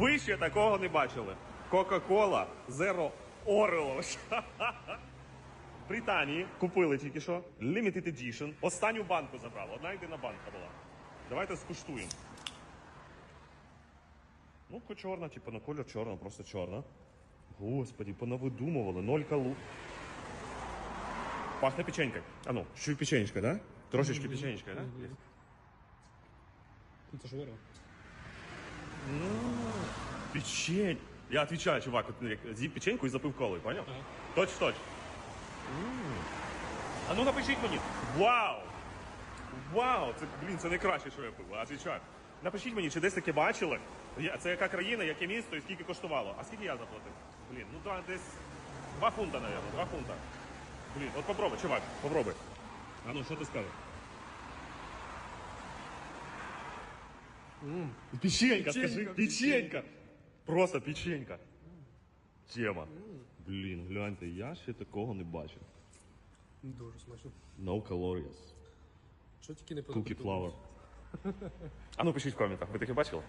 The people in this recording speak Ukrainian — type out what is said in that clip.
Ви ще такого не бачили. Кока-кола Zero Oreo. В Британії купили тільки що Limited Edition. Останню банку забрали. Одна єдина банка була. Давайте скуштуємо. Ну, ко- чорна, типу на колір чорна, просто чорна. Господі, понавидумували, ноль калу. Пахне печенькою. А ну, чуть печенечка, да? Трошечки печенечка, да? Це ж Орео. Печень. Я отвечаю, чувак, з'їв печеньку і запив колою, поняв? Точ в точ. А ну напишіть мені. Вау! Вау! Це, блін, це найкраще, що я пив. А Отвечаю. Напишіть мені, чи десь таке бачили. Я- Це яка країна, яке місто і скільки коштувало. А скільки я заплатив? Блін, ну да, десь 2 фунта, мабуть, 2 фунта. Блін, от попробуй, чувак, попробуй. А ну, що ти скажеш? Печенька, скажи, Печенька, печенька. Просто печенька. Тема. Блін, гляньте, я ще такого не бачив. Дуже смачно. No calories. Що тільки не Cookie flour. А ну пишіть в коментах, ви таке бачили?